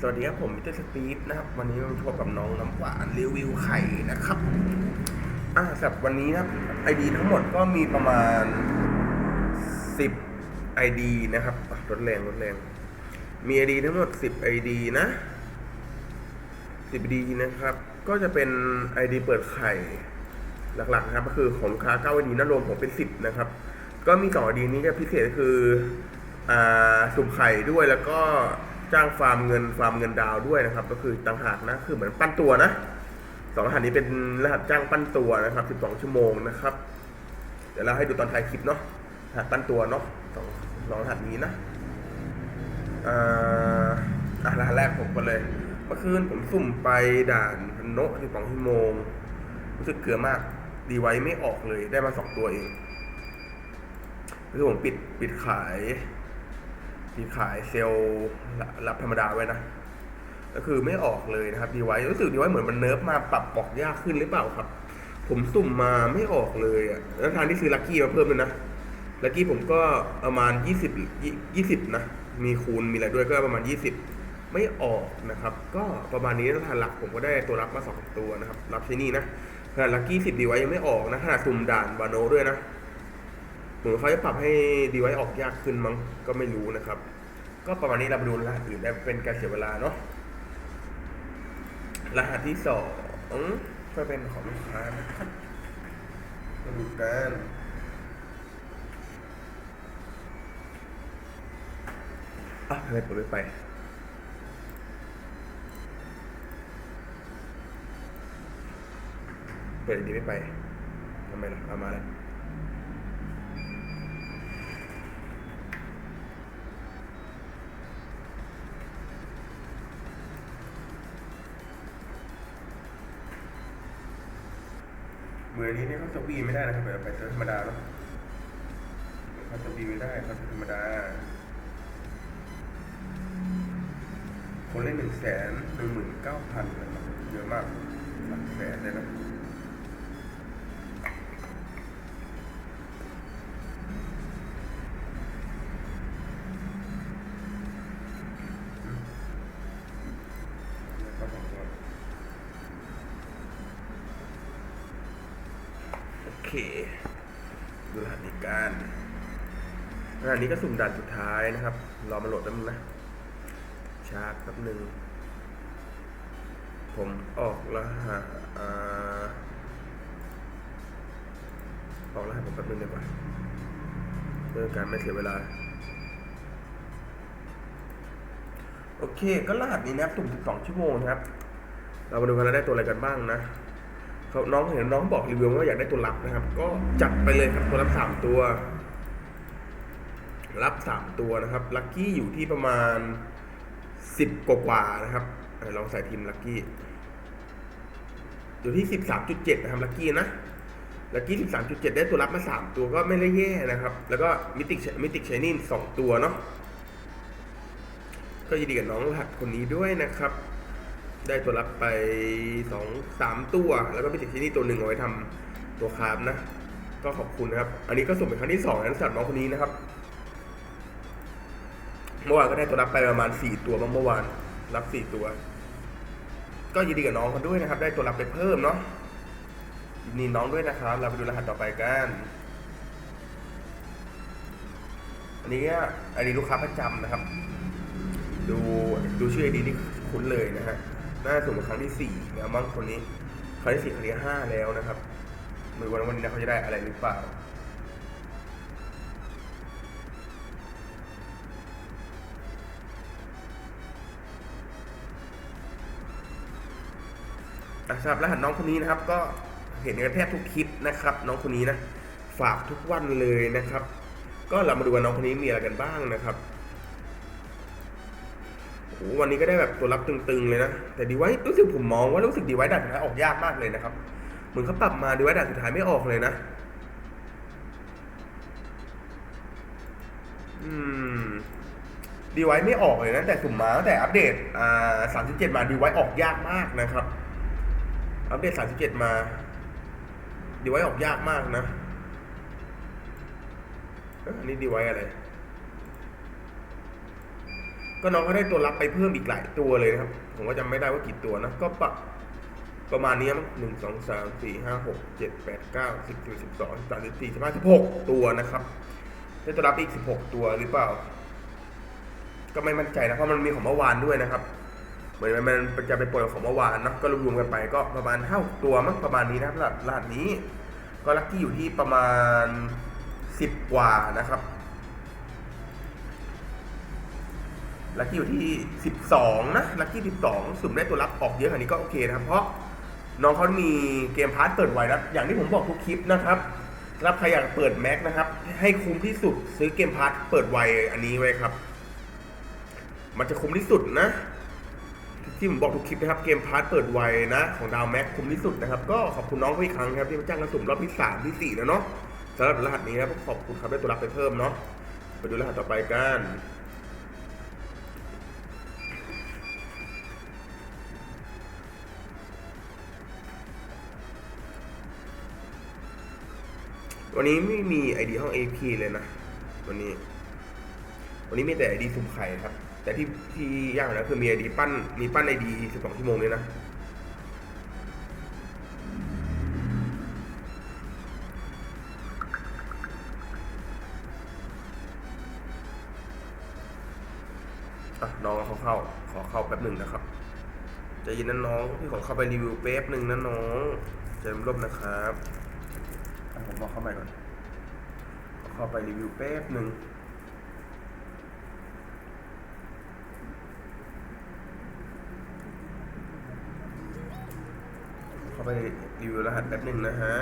สวัสดีครับผมมิสเตอร์สตีฟนะครับ วันนี้มาพบกับน้องน้ำหวานรีวิวไข่นะครับ อ่าสำหรับวันนี้นะไอดีทั้งหมดก็มีประมาณสิบไอดีนะครับอะลดแรงลดแรง มีไอดีทั้งหมดสิบไอดีนะสิบดีนะครับ ก็จะเป็นไอดีเปิดไข่หลักๆนะครับก็คือของลูกค้าเก้าไอดีนั่นรวมผมเป็นสิบนะครับ ก็มีสองไอดีนี้ก็พิเศษคือ อ่าสุ่มไข่ด้วยแล้วก็ จ้างฟาร์มเงินฟาร์มเงินดาวด้วยนะครับ ก็คือต่างหากนะคือเหมือนปั้นตัวนะสองรหัสนี้เป็นรหัสจ้างปั้นตัวนะครับสิบสองชั่วโมงนะครับ เดี๋ยวเราให้ดูตอนท้ายคลิปเนาะรหัสปั้นตัวเนาะสองสองรหัสนี้นะอ่าอะรหัสแรกผมก็เลย เมื่อคืนผมสุ่มไปด่านพนโนะสิบสองชั่วโมง รู้สึกเกลือมาก ดีไว้ไม่ออกเลย ได้มาสองตัวเองคือผมปิดปิดขาย ปิดขายเซลล์รับธรรมดาไว้นะ ก็คือไม่ออกเลยนะครับดีไว้รู้สึกดีไว้เหมือนมันเนิร์ฟมาปรับบอกยากขึ้นหรือเปล่าครับ ผมสุ่มมาไม่ออกเลยอะแล้วทางที่ซื้อลัคกี้มาเพิ่มเลยนะลัคกี้ผมก็ประมาณยี่สิบยี่สิบนะ มีคูณมีอะไรด้วยก็ประมาณยี่สิบไม่ออกนะครับ ก็ประมาณนี้แล้วทางหลักผมก็ได้ตัวรับมาสองตัวนะครับ รับที่นี่นะขนาดลัคกี้สิบดีไว้ยังไม่ออกนะขนาดสุ่มด่านวานโนด้วยนะ เหมือนเขาจะปรับให้ดีไว้ออกยากขึ้นมั้งก็ไม่รู้นะครับ ก็ประมาณนี้เราไปดูรหัสอื่นได้เป็นการเสียเวลาเนาะรหัสที่สองก็เป็นของลูกค้านะครับมาดูกันอะทำไมผมไม่ไปเปิดดีไม่ไปทำไมล่ะเอามาแล้ว มื่อนี้เนี่ยเขาจะวีไม่ได้นะครับแบบไปเซิร์ธรรมดาเนาะเขาจะวีไม่ได้เขาจะธรรมดา คนเล่นหนึ่งแสนหนึ่งหมื่นเก้าพันนะครับเยอะมากหลักแสนเลยนะ นี้ก็สุ่มด่านสุดท้ายนะครับ รอมาโหลดแป๊บนึงนะ ชาร์จแป๊บนึง ผมออกรหัสออกรหัสผมแป๊บนึงดีกว่าเพื่อการไม่เสียเวลา โอเค ก็รหัสนี้นะครับสุ่ม12 ชั่วโมงนะครับ เรามาดูกันว่าได้ตัวอะไรกันบ้างนะเขาน้องเห็นน้องบอกรีวิวว่าอยากได้ตัวรับนะครับ ก็จัดไปเลยครับตัวรับสามตัว รับสามตัวนะครับลัคกี้อยู่ที่ประมาณสิบกว่านะครับลองใส่ทีมลัคกี้อยู่ที่สิบสามจุดเจ็ดนะครับลัคกี้นะลัคกี้สิบสามจุดเจ็ดได้ตัวรับมาสามตัวก็ไม่ได้แย่นะครับ แล้วก็มิติมิติชายนี่สองตัวเนาะก็ยินดีกับน้องรหัสคนนี้ด้วยนะครับ ได้ตัวรับไปสองสามตัว แล้วก็มีติดที่นี่ตัวหนึ่งเอาไว้ทำตัวคาร์บนะ ก็ขอบคุณนะครับ อันนี้ก็สุ่มเป็นครั้งที่สองนะสำหรับน้องคนนี้นะครับ เมื่อวานก็ได้ตัวรับไปประมาณสี่ตัวบ้าเมื่อวานรับสี่ตัว ก็ยินดีกับน้องเขาด้วยนะครับ ได้ตัวรับไปเพิ่มเนาะยินดีน้องด้วยนะครับ เราไปดูรหัสต่อไปกันอันนี้อันนี้ลูกค้าประจำนะครับ ดูดูชื่อไอดีนี่คุ้นเลยนะฮะน่าสุ่มเป็นครั้งที่สี่แล้วมั้งคนนี้ครั้งที่สี่ครั้งที่ห้าแล้วนะครับไมือวันวันนี้นะเขาจะได้อะไรหรือเปล่า สำหรับรหัสน้องคนนี้นะครับ ก็เห็นกันแทบทุกคลิปนะครับ น้องคนนี้นะฝากทุกวันเลยนะครับ ก็เรามาดูว่าน้องคนนี้มีอะไรกันบ้างนะครับโอ้วันนี้ก็ได้แบบตัวรับตึงๆเลยนะ แต่ดีไว้รู้สึกผมมองว่ารู้สึกดีไว้ด่านสุดท้ายออกยากมากเลยนะครับเหมือนเขาปรับมาดีไว้ด่านสุดท้ายไม่ออกเลยนะ อืมดีไว้ไม่ออกเลยนะแต่สุ่มมาตั้งแต่อัปเดตอ่าสามสิบเจ็ดมาดีไว้ออกยากมากนะครับ อัปเดตสามสิบเดมา ดีไว้ออกยากมากนะ อันนี้ดีไว้อะไร ก็น้องเขาได้ตัวรับไปเพิ่มอีกหลายตัวเลยนะครับ ผมก็จำไม่ได้ว่ากี่ตัวนะ ก็ปะประมาณนี้มั้งหนึ่งสองสามสี่ห้าหกเจ็ดแปดเก้าสิบสิบสิบสองสิบสามสิบสี่สิบห้าสิบหกตัวนะครับ ได้ตัวรับอีกสิบหกตัวหรือเปล่า ก็ไม่มั่นใจนะ เพราะมันมีของเมื่อวานด้วยนะครับ เหมือนมันจะไปปนกับของเมื่อวานนะก็รวมๆกันไปก็ประมาณเท่าตัวมั้งประมาณนี้นะครับหัสรหัสนี้ ก็ลัคกี้อยู่ที่ประมาณสิบกว่านะครับลัคกี้อยู่ที่ 12 นะลัคกี้ 12 สุ่มได้ตัวรับออกเยอะขนาดนี้ก็โอเคนะครับ เพราะน้องเขามีเกมพาร์ทเปิดไว้นะอย่างที่ผมบอกทุกคลิปนะครับรับใครอยากเปิดแม็กนะครับ ให้คุ้มที่สุดซื้อเกมพาร์ทเปิดไวอันนี้ไว้ครับ มันจะคุ้มที่สุดนะ ที่ผมบอกทุกคลิปนะครับเกมพาร์ทเปิดไวนะ ของดาวแม็กคุ้มที่สุดนะครับ ก็ขอบคุณน้องเขาอีกครั้งครับที่มาจ้างกระสุ่มรอบที่สามที่สี่แล้วเนาะสำหรับรหัสนี้นะครับขอบคุณครับได้ตัวรับไปเพิ่มเนาะไปดูรหัสต่อไปกันวันนี้ไม่มีไอดีห้อง AP เลยนะ วันนี้ วันนี้มีแต่ไอดีสุ่มไข่ครับ แต่ที่ที่ยากนะคือมีไอดีปั้นมีปั้นไอดี12ชั่วโมงเลยนะอะน้องเขาเข้า ขอเข้าแป๊บหนึ่งนะครับใจะยินนะน้องพี่ขอเข้าไปรีวิวแป๊บหนึ่งนะน้องเจริญร่มนะครับอะผมบอกเข้าใหม่ก่อน ขอเข้าไปรีวิวแป๊บหนึ่งาไปรีวิวรหัสแป๊บหนึ่งนะฮะ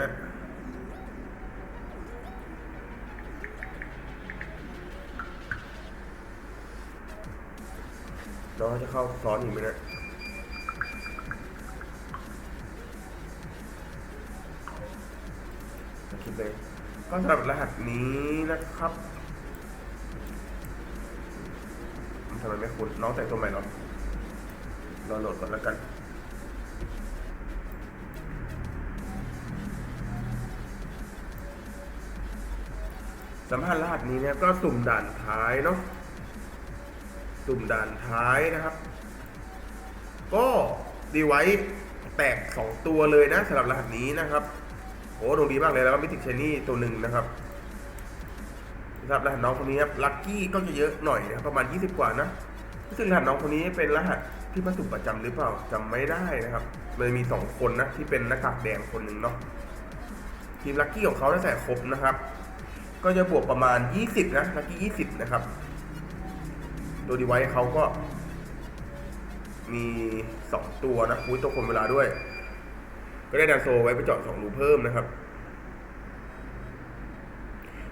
น้องจะเข้าซ้อนอีกไหมนะคิดเลยก็สำหรับรหัสนี้นะครับทำไมไม่คุ้นน้องแต่งตัวใหม่เหรอรอโหลดก่อนแล้วกัน สำหรับรหัสนี้เนี่ยก็สุ่มด่านท้ายเนาะสุ่มด่านท้ายนะครับ ก็ดีไว้แตกสองตัวเลยนะสำหรับรหัสนี้นะครับโอ้ดวงดีมากเลยแล้วก็มิติเชนี่ตัวหนึ่งนะครับสำหรับรหัสน้องคนนี้ครับลัคกี้ก็จะเยอะหน่อยนะครับประมาณ 20 กว่านะซึ่งรหัสน้องคนนี้เป็นรหัสที่มาสุ่มประจำหรือเปล่าจำไม่ได้นะครับเลยมีสองคนนะที่เป็นหน้ากากแดงคนหนึ่งเนาะทีมลัคกี้ของเขาได้ใส่ครบนะครับ ก็จะบวกประมาณ 20 นะลัคกี้20 นะครับ ตัวดีไวซ์เขาก็มีสองตัวนะอุ้ยตัวคนเวลาด้วย ก็ได้ดันโซไว้ไปเจาะสองรูเพิ่มนะครับ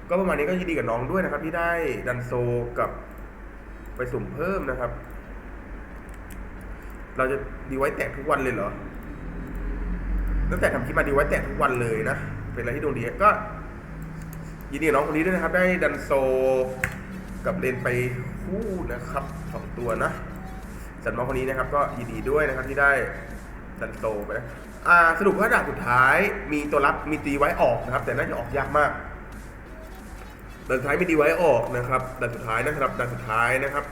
ก็ประมาณนี้ก็ยินดีกับน้องด้วยนะครับ ที่ได้ดันโซกับไปสุ่มเพิ่มนะครับ เราจะดีไว้แตกทุกวันเลยเหรอตั้งแต่ทำคลิปมาดีไว้แตกทุกวันเลยนะ เป็นอะไรที่ดวงดีก็ ยินดีกับน้องคนนี้ด้วยนะครับ ได้ดันโซกับเลนไปคู่นะครับสองตัวนะสำหรับน้องคนนี้นะครับ ก็ยินดีด้วยนะครับที่ได้ดันโซไปนะอ่าสรุปว่าด่านสุดท้ายมีตัวรับมีตีไว้ออกนะครับ แต่น่าจะออกยากมากด่านสุดท้ายมีตีไว้ออกนะครับด่านสุดท้ายนะครับด่านสุดท้ายนะครับ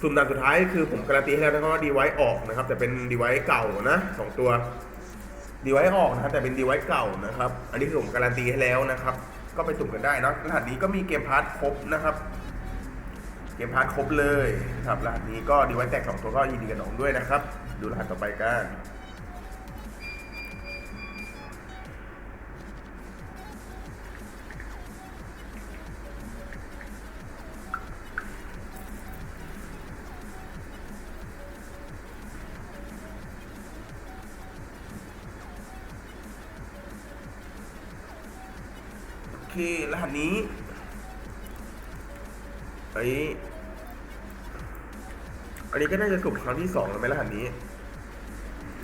สุ่มด่านสุดท้ายคือผมการันตีให้แล้วนะครับว่าดีไว้ออกนะครับ แต่เป็นดีไว้เก่านะสองตัวดีไว้ออกนะครับแต่เป็นดีไว้เก่านะครับ อันนี้คือผมการันตีให้แล้วนะครับ ก็ไปสุ่มกันได้นะรหัสนี้ก็มีเกมพาร์ทครบนะครับ เกมพาร์ทครบเลยนะครับรหัสนี้ก็ดีไว้แตกสองตัวก็ยินดีกับน้องด้วยนะครับ ดูรหัสต่อไปกัน โอเครหัสนี้ไอ้อันนี้ก็น่าจะสุ่มครั้งที่สองแล้วไหมรหัสนี้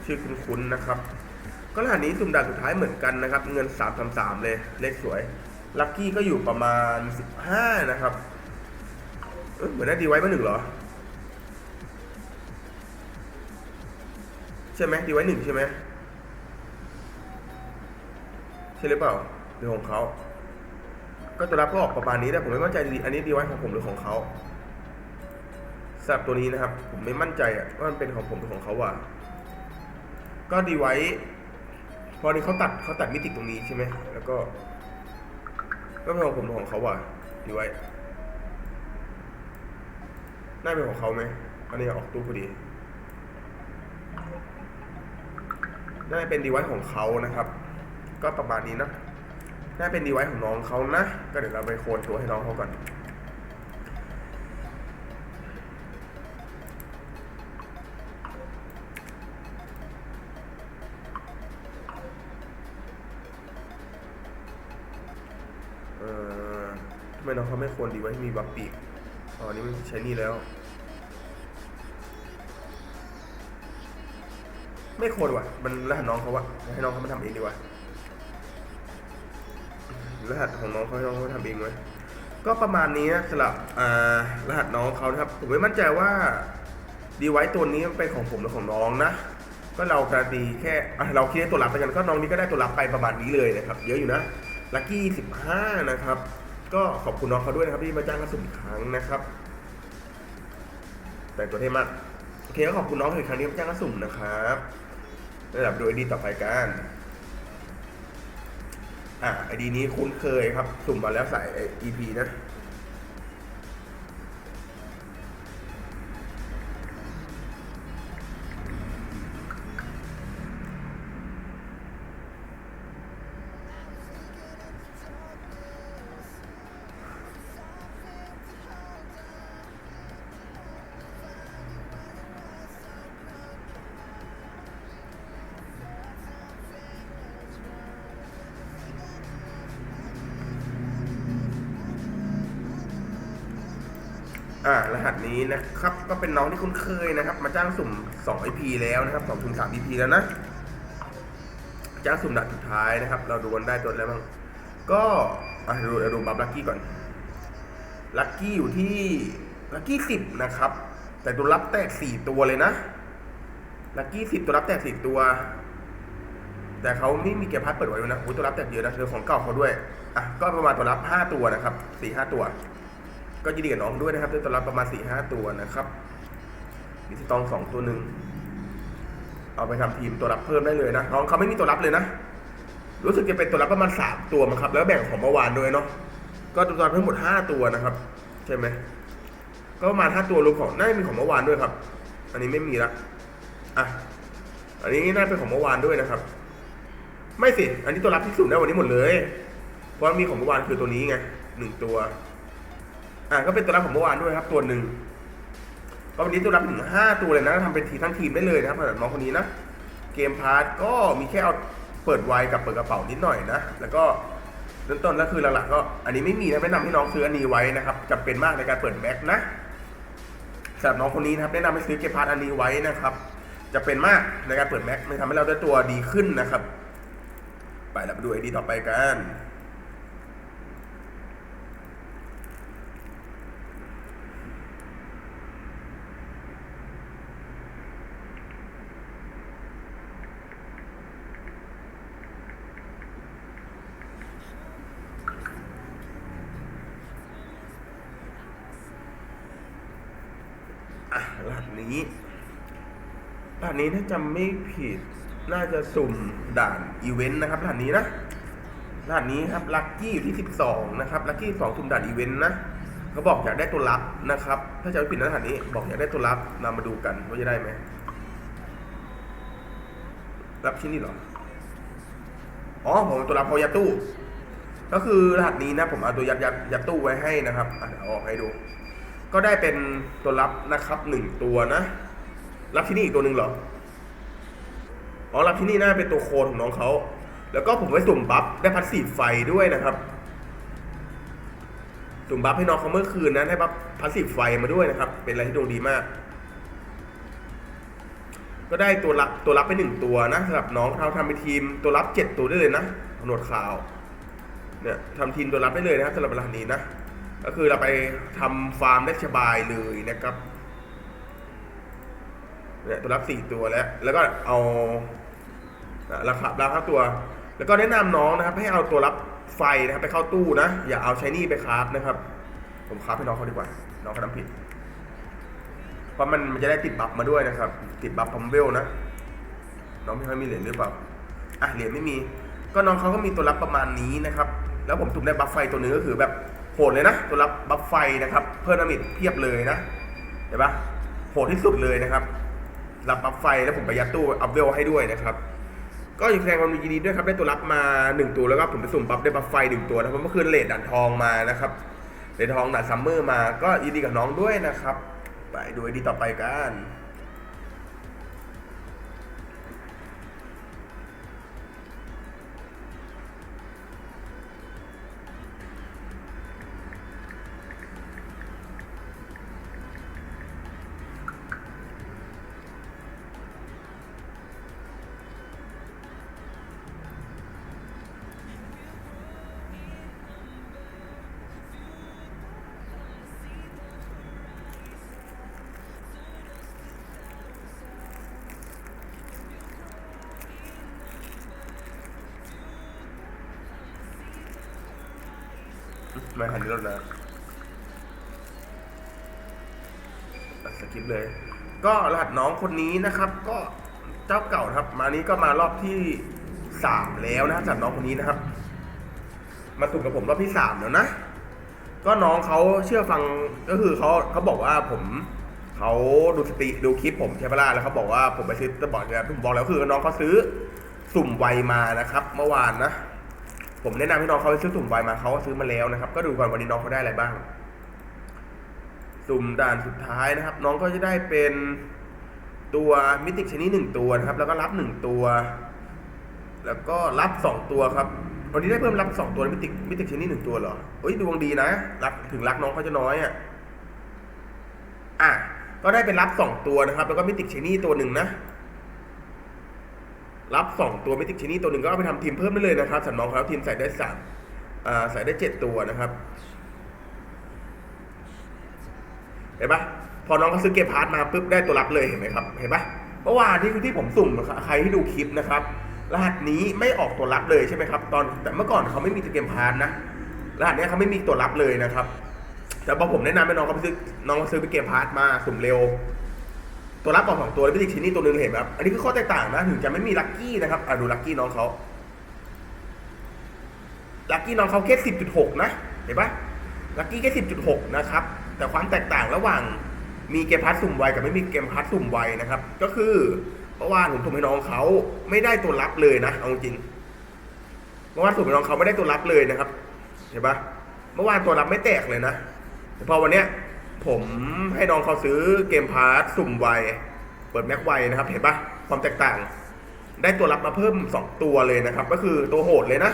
ชื่อคุ้นๆนะครับ ก็รหัสนี้สุ่มด่านสุดท้ายเหมือนกันนะครับ เงินสามสามสามเลยเลขสวย ลัคกี้ก็อยู่ประมาณสิบห้านะครับ เออเหมือนได้ดีไว้มาหนึ่งเหรอ ใช่ไหมดีไว้หนึ่งใช่ไหมใช่หรือเปล่าหรือของเขา ก็ตัวรับก็ออกประมาณนี้แต่ผมไม่มั่นใจดีอันนี้ดีไว้ของผมหรือของเขาสำหรับตัวนี้นะครับ ผมไม่มั่นใจอะว่ามันเป็นของผมหรือของเขาว่ะก็ดีไว้พอนี้เขาตัดเขาตัดมิติตรงนี้ใช่ไหมแล้วก็ ก็เป็นของผมหรือของเขาว่ะดีไว้น่าเป็นของเขาไหมอันนี้ออกตู้พอดีน่าจะเป็นดีไวซ์ของเขานะครับ ก็ประมาณนี้นะ น่าเป็นดีไวของน้องเขานะ ก็เดี๋ยวเราไปโคนตัวให้น้องเขาก่อนเอ่อทำไมน้องเขาไม่โคนดีไว้ให้มีบัฟปีกอ๋อนี่มันใช้นี่แล้ว ไม่โคนว่ะ มันรหัสน้องเขาวะให้น้องเขามาทำเองดีกว่า รหัสของน้องเขาน้องเขาทำเองไว้ก็ประมาณนี้นะสำหรับรหัสน้องเขานะครับ ผมไม่มั่นใจว่าดีไว้ตัวนี้มันเป็นของผมหรือของน้องนะ ก็เราการนตีแค่เราคิดได้ตัวรับไปกันก็น้องนี้ก็ได้ตัวรับไปประมาณนี้เลยนะครับ เยอะอยู่นะลัคกี้สิบห้านะครับ ก็ขอบคุณน้องเขาด้วยนะครับที่มาจ้างกระสุนอีกครั้งนะครับ แต่งตัวเท่มากโอเคก็ขอบคุณน้องอีกครั้งที่มาจ้างกระสุนนะครับระดับดูไอดีต่อไปกัน อะไอดีนี้คุ้นเคยครับ สุ่มมาแล้วใส่ EP นะ นะครับ ก็เป็นน้องที่คุ้นเคยนะครับ มาจ้างสุ่ม2 IP แล้วนะครับ2ถึง3 EP แล้วนะจ้างสุ่มดัดสุดท้ายนะครับ เราดูกันได้ตัวแล้วบ้างก็อะดูดูบัฟลักกี้ก่อนลักกี้อยู่ที่ลักกี้สิบนะครับ แต่ตัวรับแตกสี่ตัวเลยนะลักกี้สิบตัวรับแตกสี่ตัว แต่เขาไม่มีเก็บพัดเปิดไว้นะโอ้ตัวรับแตกเยอะนะเธอของเก่าเขาด้วยอะก็ประมาณตัวรับห้าตัวนะครับสี่ห้าตัว ก็ยินดีกับน้องด้วยนะครับด้ตัวรับประมาณสี่ห้าตัวนะครับมีสตองสองตัวหนึ่งเอาไปทำทีมตัวรับเพิ่มได้เลยนะน้องเขาไม่มีตัวรับเลยนะ รู้สึกจะเป็นตัวรับประมาณสามตัวมั้งครับ แล้วแบ่งของเมื่อวานด้วยเนาะก็ตัวรับทั้งหมดห้าตัวนะครับ ใช่ไหมก็ประมาณห้าตัวรวมของน่าจะมีของเมื่อวานด้วยครับ อันนี้ไม่มีละอะอันนี้น่าเป็นของเมื่อวานด้วยนะครับ ไม่สิ อันนี้ตัวรับที่สุดได้วันนี้หมดเลย เพราะมีของเมื่อวานคือตัวนี้ไงหนึ่งตัว อ่าก็เป็นตัวรับของเมื่อวานด้วยครับ ตัวหนึ่งก็วันนี้ตัวรับถึงห้าตัวเลยนะทำเป็นทีทั้งทีมได้เลยนะครับสำหรับน้องคนนี้นะ เกมพาร์ทก็มีแค่เอาเปิดไวกับเปิดกระเป๋านิดหน่อยนะ แล้วก็เริ่มต้นแล้วคือหลักๆก็ อันนี้ไม่มีนะแนะนำให้น้องซื้ออันนี้ไว้นะครับจำเป็นมากในการเปิดแม็กนะสำหรับน้องคนนี้นะครับแนะนำให้ซื้อเกมพาร์ทอันนี้ไว้นะครับจะเป็นมากในการเปิดแม็กมันทำให้เราได้ตัวดีขึ้นนะครับ ไปเราไปดูไอดีต่อไปกัน อ่ หัสนี้รหัสนี้ถ้าจำไม่ผิดน่าจะสุ่มด่านอีเวนต์นะครับรหัสนี้นะรหัสนี้ครับลัคกี้อยู่ที่ 12 นะครับลัคกี้สองสุ่มด่านอีเวนต์นะเขาบอกอยากได้ตัวรับนะครับ ถ้าจะไม่ผิดนะรหัสนี้ บอกอยากได้ตัวรับนำมาดูกันว่าจะได้ไหมรับชิ้นนี้เหรออ๋อผมตัวรับพอยาตู้ ก็คือรหัสนี้นะ ผมเอาตัวยัดยัดยัดตู้ไว้ให้นะครับอะเดี๋ยวเอาออกให้ดู ก็ได้เป็นตัวรับนะครับหนึ่งตัวนะ รับที่นี่อีกตัวหนึ่งเหรอ อ๋อรับที่นี่น่าเป็นตัวโคนของน้องเขา แล้วก็ผมไว้สุ่มบัฟได้พัดสีไฟด้วยนะครับ สุ่มบัฟให้น้องเขาเมื่อคืนนะได้บัฟพัดสีไฟมาด้วยนะครับ เป็นอะไรที่ดวงดีมาก ก็ได้ตัวรับตัวรับไปหนึ่งตัวนะสำหรับน้องเราทำเป็นทีมตัวรับเจ็ดตัวได้เลยนะหนวดขาว เนี่ยทำทีมตัวรับได้เลยนะครับสำหรับรหัสนี้นะ ก็คือเราไปทำฟาร์มได้สบายเลยนะครับเนี่ยตัวรับสี่ตัวแล้ว แล้วก็เอาอะราคาราคาตัว แล้วก็แนะนำน้องนะครับ ให้เอาตัวรับไฟนะครับไปเข้าตู้นะ อย่าเอาใช้นี่ไปคราฟนะครับ ผมคราฟให้น้องเขาดีกว่า น้องเขาทำผิด เพราะมันมันจะได้ติดบัฟมาด้วยนะครับ ติดบัฟพัมเวลนะ น้องไม่ค่อยมีเหรียญหรือเปล่า อะเหรียญไม่มี ก็น้องเขาก็มีตัวรับประมาณนี้นะครับ แล้วผมสุ่มได้บัฟไฟตัวนึงก็คือแบบ หดเลยนะ ตัวรับบัฟไฟนะครับ เพิ่มดาเมจเพียบเลยนะ เห็นปะโหดที่สุดเลยนะครับ รับบัฟไฟแล้วผมไปยัดตู้อัพเวลให้ด้วยนะครับ ก็ยากแสดงความยินดีด้วยครับ ได้ตัวรับมาหนึ่งตัวแล้วก็ผมไปสุ่มบัฟได้บัฟไฟหนึ่งตัวนะครับเมื่อคืนเลดด่านทองมานะครับเลดทองด่านซัมเมอร์มา ก็ยินดีกับน้องด้วยนะครับ ไปดูไอดีต่อไปกัน มาหันนี้แล้วนะตัดสกิปเลย ก็รหัสน้องคนนี้นะครับ ก็เจ้าเก่าครับ มานี้ก็มารอบที่สามแล้วนะจากน้องคนนี้นะครับ มาสุ่มกับผมรอบที่สามแล้วนะ ก็น้องเขาเชื่อฟังก็คือเขาเขาบอกว่าผมเขาดูสติดูคลิปผมใช่ปะล่ะแล้วเขาบอกว่าผมไปซื้อตะบอกเนี่ยผมบอกแล้วคือน้องเขาซื้อสุ่มไวมานะครับ เมื่อวานนะ ผมแนะนำให้น้องเขาไปซื้อสุ่มไวมาเขาก็ซื้อมาแล้วนะครับ ก็ดูก่อนวันนี้น้องเขาได้อะไรบ้าง สุ่มด่านสุดท้ายนะครับ น้องก็จะได้เป็นตัวมิติชนิดหนึ่งตัวนะครับ แล้วก็รับหนึ่งตัว แล้วก็รับสองตัวครับวันนี้ได้เพิ่มรับสองตัวมิติมิติชนิดหนึ่งตัวเหรอเอ้ยดวงดีนะรักถึงรักน้องเขาจะน้อยอะอะก็ได้เป็นรับสองตัวนะครับ แล้วก็มิติชนิดตัวหนึ่งนะ รับสองตัวมิติกชินิดตัวหนึ่งก็เอาไปทำทีมเพิ่มได้เลยนะครับสันน้องเขาทีมใส่ได้สามอ่าใส่ได้เจ็ดตัวนะครับเห็นปะพอน้องเขาซื้อเกมพาร์ทมาปุ๊บได้ตัวรับเลยเห็นไหมครับเห็นปะเมื่อวานที่ที่ผมสุ่มใครที่ดูคลิปนะครับรหัสนี้ไม่ออกตัวรับเลยใช่ไหมครับ ตอนแต่เมื่อก่อนเขาไม่มีเกมพาร์ทนะรหัสนี้เขาไม่มีตัวรับเลยนะครับ แต่พอผมแนะนำให้น้องเขาไปซื้อน้องเขาซื้อไปเกมพาร์ทมาสุ่มเร็ว ตัวรับออกสองตัวแล้วไม่ติดชิ้นนี้ตัวนึงเห็นไหมครับ อันนี้คือข้อแตกต่างนะถึงจะไม่มีลัคกี้นะครับอะดูลัคกี้น้องเขาลัคกี้น้องเขาแค่สิบจุดหกนะ เห็นปะลัคกี้แค่สิบจุดหกนะครับ แต่ความแตกต่างระหว่างมีเกมพัทสุ่มไวกับไม่มีเกมพัทสุ่มไวนะครับ ก็คือเมื่อวานผมสุ่มให้น้องเขาไม่ได้ตัวรับเลยนะเอาจริงเมื่อวานสุ่มให้น้องเขาไม่ได้ตัวรับเลยนะครับ เห็นปะเมื่อวานตัวรับไม่แตกเลยนะแต่พอวันเนี้ย ผมให้น้องเขาซื้อเกมพาร์ทสุ่มไวเปิดแม็กไวนะครับ เห็นปะความแตกต่าง ได้ตัวรับมาเพิ่ม 2 ตัวเลยนะครับ ก็คือตัวโหดเลยนะ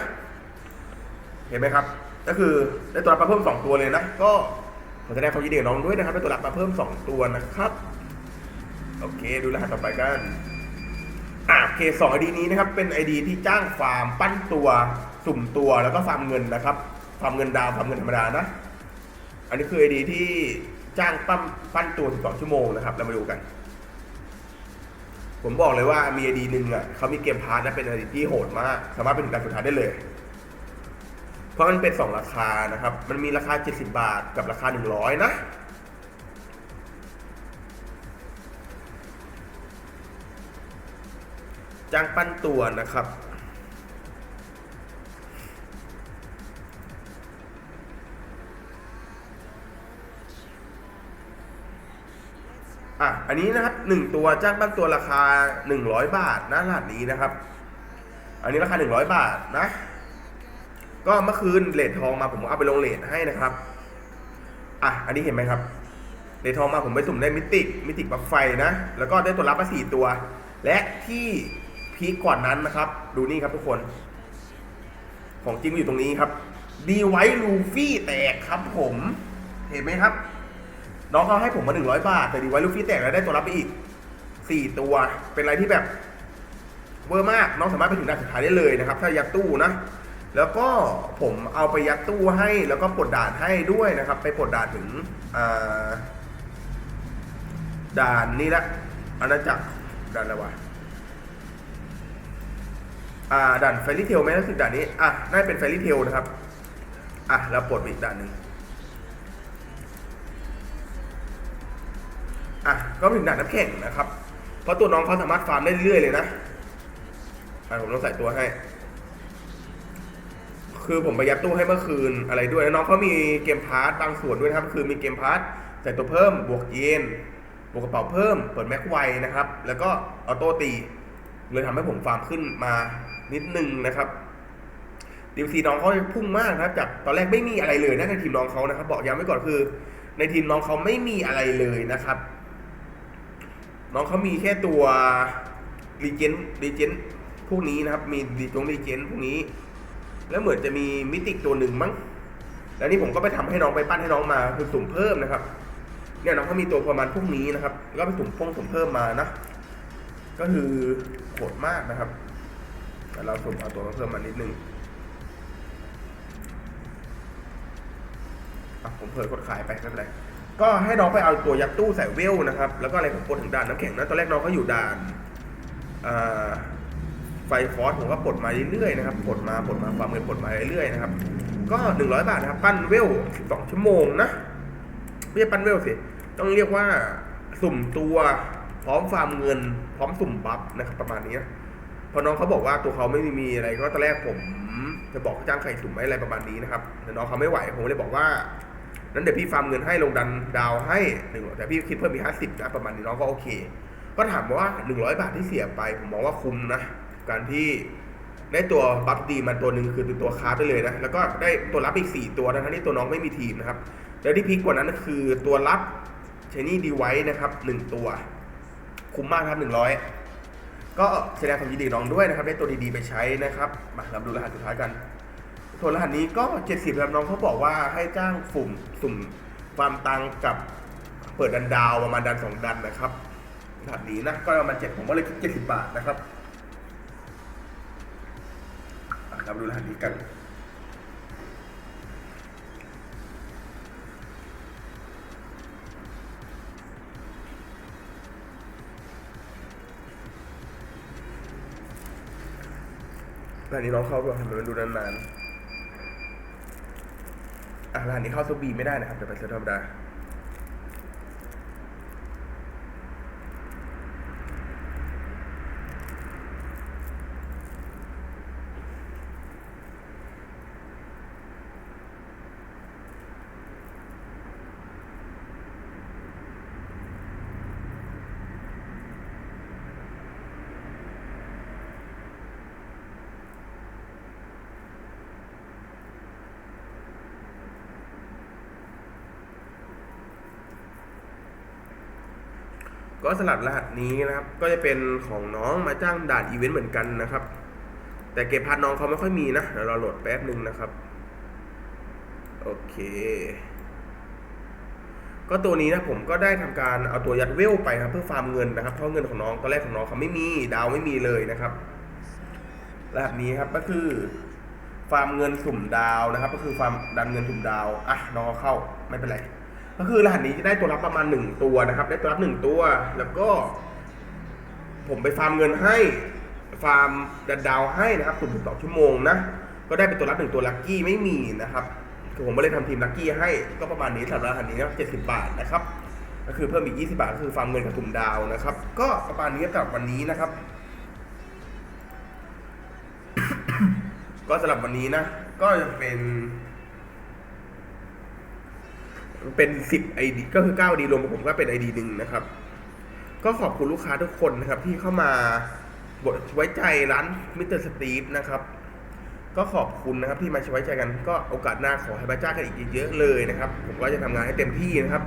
เห็นไหมครับ ก็คือได้ตัวรับมาเพิ่ม 2 ตัวเลยนะ ก็ขอแสดงความยินดีกับน้องด้วยนะครับได้ตัวรับมาเพิ่ม 2 ตัวนะครับ โอเค ดูรหัสต่อไปกันอะโอเคสองไอดีนี้นะครับ เป็นไอดีที่จ้างฟาร์มปั้นตัวสุ่มตัวแล้วก็ฟาร์มเงินนะครับฟาร์มเงินดาวฟาร์มเงินธรรมดานะ อันนี้คือไอดีที่ จ้างปั้มปั้นตัว12ชั่วโมงนะครับ เรามาดูกัน ผมบอกเลยว่ามีไอดีหนึ่งอะเขามีเกมพาร์ทนะเป็นไอดีที่โหดมาก สามารถเป็นถึงการสุดท้ายได้เลย เพราะมันเป็น 2 ราคานะครับ มันมีราคา 70 บาทกับราคา 100 นะจ้างปั้นตัวนะครับ อะอันนี้นะครับหนึ่งตัวจ้างปั้นตัวราคาหนึ่งร้อยบาทนะรหัสนี้นะครับ อันนี้ราคาหนึ่งร้อยบาทนะ ก็เมื่อคืนเลททองมาผมเอาไปลงเลทให้นะครับ อะอันนี้เห็นไหมครับเลททองมาผมไปสุ่มได้มิติมิติบัฟไฟนะ แล้วก็ได้ตัวรับมาสี่ตัว และที่พีคกว่านั้นนะครับ ดูนี่ครับทุกคน ของจริงอยู่ตรงนี้ครับ ดีไวลูฟี่แตกครับผม เห็นไหมครับ น้องเขาให้ผมมาหนึ่งร้อยบาท แต่ดีไว้ลูฟี่แตกแล้วได้ตัวรับไปอีกสี่ตัว เป็นอะไรที่แบบเวอร์มาก น้องสามารถไปถึงด่านสุดท้ายได้เลยนะครับ ถ้ายัดตู้นะ แล้วก็ผมเอาไปยัดตู้ให้ แล้วก็ปลดด่านให้ด้วยนะครับ ไปปลดด่านถึงด่านนี้ละอาณาจักรด่านอะไรวะอ่าด่านเฟรลี่เทลไหมรู้สึกด่านนี้ อะน่าเป็นเฟรลี่เทลนะครับ อะเราปลดอีกด่านหนึ่ง ก็ไม่ถึงด่านน้ำแข็งนะครับ เพราะตัวน้องเขาสามารถฟาร์มได้เรื่อยๆเลยนะอะผมต้องใส่ตัวให้ คือผมไปยัดตู้ให้เมื่อคืนอะไรด้วยแล้วน้องเขามีเกมพาร์ตบางส่วนด้วยนะครับ คือมีเกมพาร์ตใส่ตัวเพิ่ม บวกเยนบวกกระเป๋าเพิ่ม เปิดแม็กไวนะครับ แล้วก็ออโต้ตี เลยทำให้ผมฟาร์มขึ้นมานิดนึงนะครับดีซีน้องเขาพุ่งมากนะครับ จากตอนแรกไม่มีอะไรเลยนะในทีมน้องเขานะครับ บอกย้ำไว้ก่อนคือ ในทีมน้องเขาไม่มีอะไรเลยนะครับ น้องเขามีแค่ตัวรีเจนรีเจนพวกนี้นะครับ มีดีจงรีเจนพวกนี้ แล้วเหมือนจะมีมิติตัวหนึ่งมั้ง แล้วนี่ผมก็ไปทำให้น้องไปปั้นให้น้องมาคือสุ่มเพิ่มนะครับ เนี่ยน้องเขามีตัวประมาณพวกนี้นะครับ ก็ไปสุ่มพงสุ่มเพิ่มมานะ ก็คือโหดมากนะครับแต่เราสุ่มเอาตัวเพิ่มมานิดนึงอะผมเผยกดขายไปไม่เป็นไร ก็ให้น้องไปเอาตัวยัดตู้ใส่เวลนะครับ แล้วก็อะไรผมกดถึงด่านน้ำแข็งนะตอนแรกน้องเขาอยู่ด่านไฟฟอสผมก็ปลดมาเรื่อยๆนะครับปลดมาปลดมาความเงินปลดมาเรื่อยๆนะครับ ก็หนึ่งร้อยบาทนะครับ ปั้นเวลสองชั่วโมงนะไม่ใช่ปั้นเวลสิต้องเรียกว่าสุ่มตัวพร้อมฟาร์มเงิน พร้อมสุ่มบัฟนะครับประมาณนี้พอน้องเขาบอกว่าตัวเขาไม่มีอะไรก็ตอนแรกผมจะบอกจ้างไข่สุ่มไว้อะไรประมาณนี้นะครับแต่น้องเขาไม่ไหวผมเลยบอกว่า นั้นเดี๋ยวพี่ฟาร์มเงินให้ลงดันดาวให้หนึ่งแต่พี่คิดเพิ่มอีกห้าสิบนะประมาณนี้น้องก็โอเค ก็ถามว่าหนึ่งร้อยบาทที่เสียไป ผมมองว่าคุ้มนะ การที่ได้ตัวบัฟดีมาตัวหนึ่งคือตัวคาร์ดไปเลยนะ แล้วก็ได้ตัวรับอีก4ตัวทั้งที่ตัวน้องไม่มีทีมนะครับ แล้วที่พีคกว่านั้นก็คือตัวรับเชนี่ดีไว้นะครับ1ตัว คุ้มมากครับ100ก็แสดงความยินดีน้องด้วยนะครับ ได้ตัวดีๆไปใช้นะครับ มาเราดูรหัสสุดท้ายกัน ส่วนรหัสนี้ก็ 70ครับน้องเขาบอกว่าให้จ้างฝุ่มสุ่มฟาร์มตังกับเปิดดันดาวประมาณดันสองดันนะครับรหัสนี้นะก็ประมาณเจ็ดผมก็เลยคิด70บบาทนะครับอะเรามาดูรหัสนี้กันรหัสนี้น้องเข้าด้วยทำไมมันดูนานๆ ร้านนี้เข้าซูบีไม่ได้นะครับเดี๋ยวไปเซตธรรมดา ก็สลัดรหัสนี้นะครับ ก็จะเป็นของน้องมาจ้างด่านอีเวนต์เหมือนกันนะครับ แต่เก็บพาร์ทน้องเขาไม่ค่อยมีนะเดี๋ยวเราโหลดแป๊บหนึ่งนะครับ โอเค ก็ตัวนี้นะผมก็ได้ทำการเอาตัวยัดเวลไปครับเพื่อฟาร์มเงินนะครับเพราะเงินของน้องตอนแรกของน้องเขาไม่มีดาวไม่มีเลยนะครับรหัสนี้ครับก็คือฟาร์มเงินสุ่มดาวนะครับ ก็คือฟาร์มดันเงินสุ่มดาวอะน้องเข้าไม่เป็นไร ก็คือรหัสนี้จะได้ตัวรับประมาณหนึ่งตัวนะครับ ได้ตัวรับหนึ่งตัว แล้วก็ ผมไปฟาร์มเงินให้ ฟาร์มดันดาวให้นะครับสุ่มต่อชั่วโมงนะ ก็ได้เป็นตัวรับหนึ่งตัวลัคกี้ไม่มีนะครับ คือผมไม่ได้ทำทีมลัคกี้ให้ ก็ประมาณนี้สำหรับรหัสนี้นะเจ็ดสิบบาทนะครับ ก็คือเพิ่มอีกยี่สิบาทก็คือฟาร์มเงินกับสุ่มดาวนะครับ ก็ประมาณนี้สำหรับวันนี้นะครับ ก็สำหรับวันนี้นะ ก็จะเป็น เป็นสิบไอดีก็คือเก้าดีรวมผมก็เป็นไอดีหนึ่งนะครับ ก็ขอบคุณลูกค้าทุกคนนะครับ ที่เข้ามาบทไว้ใจร้านมิสเตอร์สตีฟนะครับ ก็ขอบคุณนะครับที่มาไว้ใจกันก็โอกาสหน้าขอให้มาจ้ากันอีกเยอะเลยนะครับ ผมก็จะทำงานให้เต็มที่นะครับ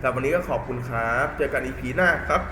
แต่วันนี้ก็ขอบคุณครับ เจอกันอีพีหน้าครับ